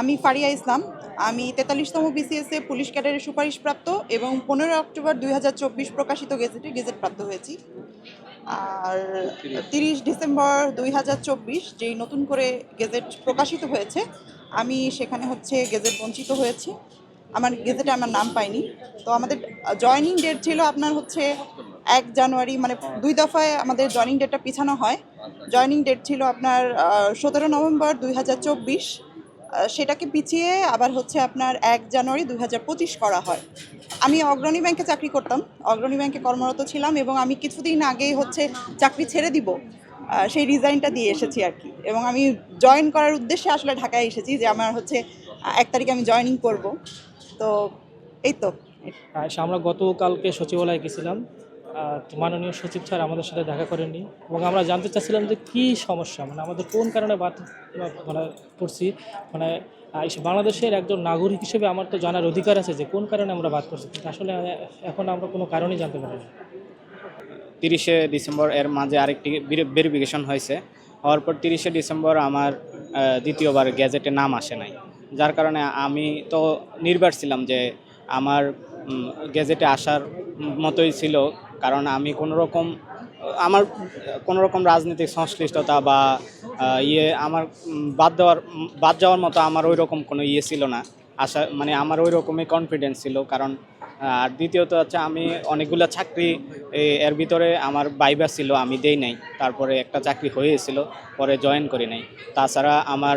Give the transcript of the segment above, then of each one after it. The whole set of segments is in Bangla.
আমি ফারিয়া ইসলাম। আমি তেতাল্লিশতম বিসিএসএ পুলিশ ক্যাডারের সুপারিশপ্রাপ্ত এবং পনেরো অক্টোবর দুই হাজার চব্বিশ প্রকাশিত গেজেটে গেজেট প্রাপ্ত হয়েছি। আর তিরিশ ডিসেম্বর দুই হাজার চব্বিশ যেই নতুন করে গেজেট প্রকাশিত হয়েছে, আমি সেখানে হচ্ছে গেজেট বঞ্চিত হয়েছি। আমার গেজেটে আমার নাম পাইনি। তো আমাদের জয়নিং ডেট ছিল আপনার হচ্ছে এক জানুয়ারি মানে দুই দফায় আমাদের জয়নিং ডেটটা পিছানো হয়। জয়নিং ডেট ছিল আপনার সতেরো নভেম্বর দুই হাজার চব্বিশ। সেটাকে পিছিয়ে আবার হচ্ছে আপনার এক জানুয়ারি দু হাজার পঁচিশ করা হয়। আমি অগ্রণী ব্যাংকে চাকরি করতাম অগ্রণী ব্যাংকে কর্মরত ছিলাম এবং আমি কিছুদিন আগেই হচ্ছে চাকরি ছেড়ে দিব সেই রিজাইনটা দিয়ে এসেছি আর কি। এবং আমি জয়েন করার উদ্দেশ্যে আসলে ঢাকায় এসেছি যে আমার হচ্ছে এক তারিখে আমি জয়েনিং করব। তো এই তো। আচ্ছা, আমরা গতকালকে সচিবালয়ে গেছিলাম। মাননীয় সচিব স্যার আমাদের সাথে দেখা করেননি এবং আমরা জানতে চাচ্ছিলাম যে কী সমস্যা মানে আমাদের কোন কারণে বাদ মানে করছি মানে বাংলাদেশের একজন নাগরিক হিসেবে আমার তো জানার অধিকার আছে যে কোন কারণে আমরা বাদ করছি কিন্তু আসলে এখন আমরা কোনো কারণই জানতে পারি না। তিরিশে ডিসেম্বর এর মাঝে আরেকটি ভেরিফিকেশন হয়েছে, হওয়ার পর তিরিশে ডিসেম্বর আমার দ্বিতীয়বার গ্যাজেটে নাম আসে নাই, যার কারণে আমি তো নির্ভর ছিলাম যে আমার গ্যাজেটে আসার মতোই ছিল কারণ আমি কোনো রকম, আমার কোনো রকম রাজনৈতিক সংশ্লিষ্টতা বা ইয়ে আমার বাদ দেওয়ার, বাদ যাওয়ার মতো আমার ওই রকম কোনো ইয়ে ছিল না। আশা মানে আমার ওই রকমই কনফিডেন্স ছিল। কারণ আর দ্বিতীয়ত হচ্ছে আমি অনেকগুলো চাকরি এর ভিতরে আমার বাইবা ছিল, আমি দেই নাই। তারপরে একটা চাকরি হয়েছিল, পরে জয়েন করি নাই। তাছাড়া আমার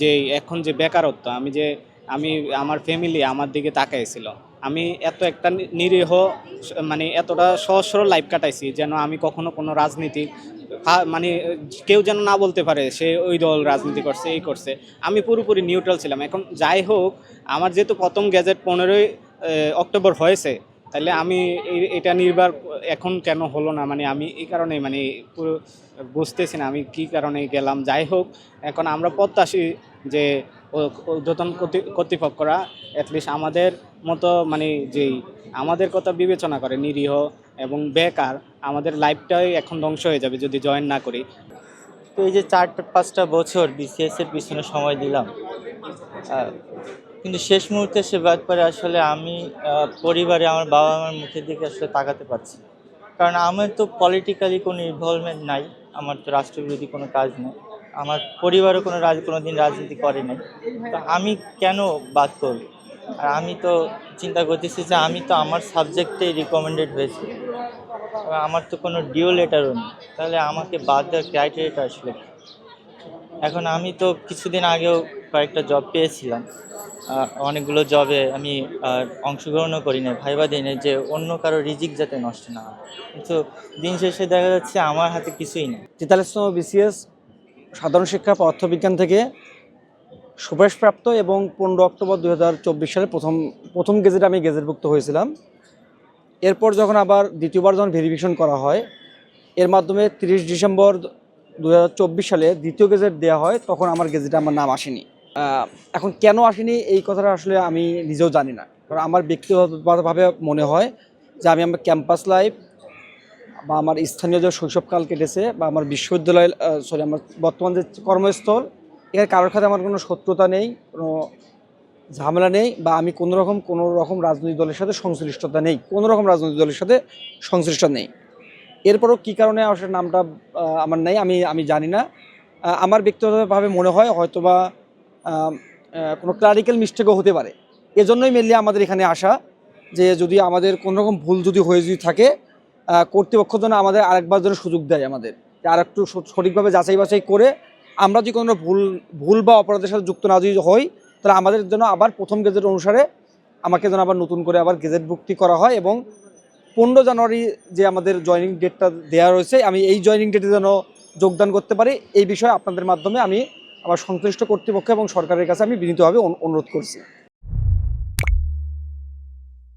যে, এখন যে বেকারত্ব, আমি যে, আমি, আমার ফ্যামিলি আমার দিকে তাকাইছিল। আমি এত একটা নিরীহ মানে এতটা সহজ সরল লাইফ কাটাইছি যেন আমি কখনো কোনো রাজনীতি মানে কেউ যেন না বলতে পারে সে ওই দল রাজনীতি করছে, এই করছে। আমি পুরোপুরি নিউট্রাল ছিলাম। এখন যাই হোক, আমার যেহেতু প্রথম গ্যাজেট পনেরোই অক্টোবর হয়েছে তাহলে আমি এটা নির্বার এখন কেন হলো না? মানে আমি এই কারণে মানে পুরো বুঝতেছি না আমি কি কারণে গেলাম। যাই হোক, এখন আমরা প্রত্যাশী যে কর্তৃ- কর্তৃপক্ষরা অ্যাটলিস্ট আমাদের মতো মানে যেই আমাদের কথা বিবেচনা করে নিরীহ এবং বেকার, আমাদের লাইফটাই এখন ধ্বংস হয়ে যাবে যদি জয়েন না করি। তো এই যে চারটা পাঁচটা বছর বিসিএস এর পিছনে সময় দিলাম কিন্তু শেষ মুহূর্তে সে ব্যাপারে আসলে আমি পরিবারে আমার বাবা মার মুখের দিকে আসলে তাকাতে পারছি কারণ আমার তো পলিটিক্যালি কোনো ইনভলভমেন্ট নাই, আমার তো রাষ্ট্রবিরোধী কোনো কাজ নেই। আমার পরিবারও কোনো রাজ কোনো দিন রাজনীতি করে নাই তো আমি কেন বাদ করব আর আমি তো চিন্তা করতেছি যে আমি তো আমার সাবজেক্টে রিকমেন্ডেড হয়েছি। আমার তো কোনো ডিও লেটারও নেই। তাহলে আমাকে বাদ দেওয়ার ক্রাইটেরিয়াটা আসলে এখন আমি তো কিছুদিন আগেও কয়েকটা জব পেয়েছিলাম। অনেকগুলো জবে আমি অংশগ্রহণও করি না ভাইবা দিই না যে অন্য কারও রিজিক যাতে নষ্ট না হয়। কিন্তু দিন শেষে দেখা যাচ্ছে আমার হাতে কিছুই নেই। তেতাল্লিশতম বিসিএস সাধারণ শিক্ষা পদার্থবিজ্ঞান থেকে সুপারিশপ্রাপ্ত এবং পনেরো অক্টোবর দু হাজার চব্বিশ সালে প্রথম প্রথম গেজেট আমি গেজেটভুক্ত হয়েছিলাম। এরপর যখন আবার দ্বিতীয়বার যখন ভেরিফিকেশন করা হয়, এর মাধ্যমে তিরিশ ডিসেম্বর দু হাজার চব্বিশ সালে দ্বিতীয় গেজেট দেওয়া হয়, তখন আমার গেজেটে আমার নাম আসেনি। এখন কেন আসেনি এই কথাটা আসলে আমি নিজেও জানি না। কারণ আমার ব্যক্তিগতভাবে মনে হয় যে আমি আমার ক্যাম্পাস লাইফ বা আমার স্থানীয় যে শৈশবকাল কেটেছে বা আমার বিশ্ববিদ্যালয় সরি আমার বর্তমান যে কর্মস্থল এখানে কারোর সাথে আমার কোনো শত্রুতা নেই, কোনো ঝামেলা নেই বা আমি কোনো রকম কোনো রকম রাজনৈতিক দলের সাথে সংশ্লিষ্টতা নেই, কোনো রকম রাজনৈতিক দলের সাথে সংশ্লিষ্ট নেই। এরপরও কী কারণে আসলে নামটা আমার নেই, আমি আমি জানি না। আমার ব্যক্তিগতভাবে মনে হয় হয়তোবা কোনো ক্লারিক্যাল মিস্টেকও হতে পারে। এজন্যই মেনলি আমাদের এখানে আসা যে যদি আমাদের কোনো রকম ভুল যদি হয়ে যদি থাকে কর্তৃপক্ষ যেন আমাদের আরেকবার যেন সুযোগ দেয় আমাদের আর একটু সঠিকভাবে যাচাই বাছাই করে আমরা যদি কোনো ভুল ভুল বা অপরাধের সাথে যুক্ত না যদি হই, তাহলে আমাদের জন্য আবার প্রথম গেজেট অনুসারে আমাকে যেন আবার নতুন করে আবার গেজেট ভুক্তি করা হয় এবং পনেরো জানুয়ারি যে আমাদের জয়নিং ডেটটা দেওয়া রয়েছে, আমি এই জয়নিং ডেটে যেন যোগদান করতে পারি, এই বিষয়ে আপনাদের মাধ্যমে আমি আমার সংশ্লিষ্ট কর্তৃপক্ষ এবং সরকারের কাছে আমি বিনীতভাবে অনু- অনুরোধ করছি।